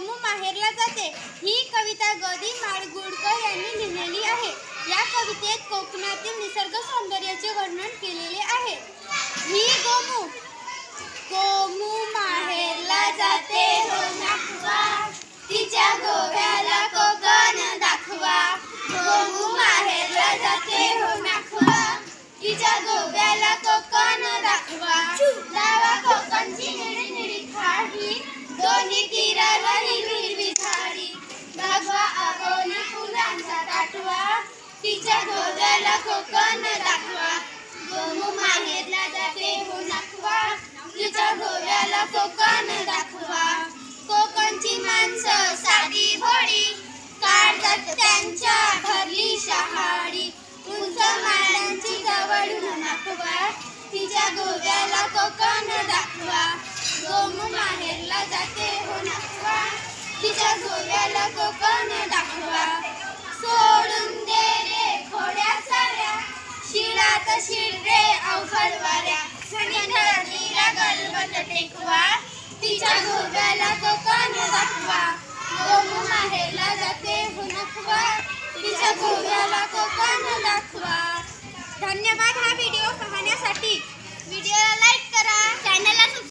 जाते. ही कविता गदी माडगुळकर यांनी लिहिलेली आहे. या कवितेत कोकणातील निसर्ग सौंदर्याचे वर्णन केलेले आहे. ही गोमू. गोमू माहेरला जाते हो नाखवा तिच्या गोव्याला कोकण दाखवा. गोमू माहेरला जाते हो नाखवा तिच्या गोव्याला कोकण हिरवी हिरवी झाडी भगवा अबोली फुलांचा दाटवा. तिच्या गोव्याला कोकण दाखवा. गोमू माहेरला जाते हो नाखवा. तिच्या गोव्याला कोकण दाखवा. कोकणची माणसं साधी भोळी. काढतात त्यांच्या तिच्या गोव्याला कोकण दाखवा. सोडून दे रे खोड्या साऱ्या. शिळात शिळ रे अवघड वाऱ्या. सनीला गलबत टेकवा. तिच्या गोव्याला कोकण दाखवा. गोमू माहेरला जाते हुनकवा. तिच्या गोव्याला कोकण दाखवा